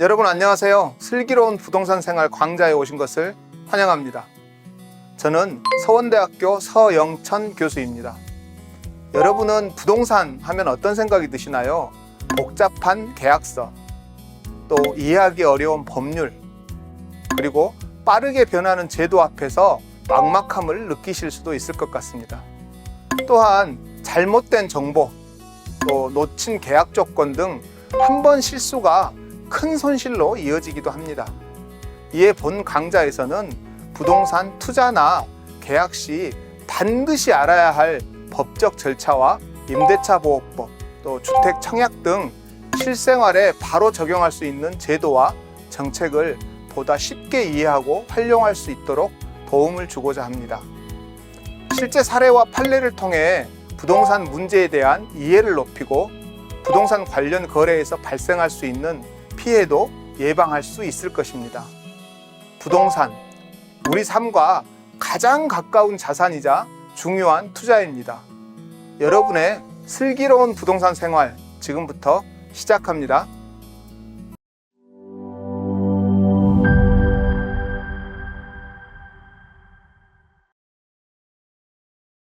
여러분 안녕하세요. 슬기로운 부동산 생활 광자에 오신 것을 환영합니다. 저는 서원대학교 서영천 교수입니다. 여러분은 부동산 하면 어떤 생각이 드시나요? 복잡한 계약서, 또 이해하기 어려운 법률, 그리고 빠르게 변하는 제도 앞에서 막막함을 느끼실 수도 있을 것 같습니다. 또한 잘못된 정보, 또 놓친 계약 조건 등 한 번 실수가 큰 손실로 이어지기도 합니다. 이에 본 강좌에서는 부동산 투자나 계약 시 반드시 알아야 할 법적 절차와 임대차 보호법, 또 주택 청약 등 실생활에 바로 적용할 수 있는 제도와 정책을 보다 쉽게 이해하고 활용할 수 있도록 도움을 주고자 합니다. 실제 사례와 판례를 통해 부동산 문제에 대한 이해를 높이고 부동산 관련 거래에서 발생할 수 있는 피해도 예방할 수 있을 것입니다. 부동산, 우리 삶과 가장 가까운 자산이자 중요한 투자입니다. 여러분의 슬기로운 부동산 생활 지금부터 시작합니다.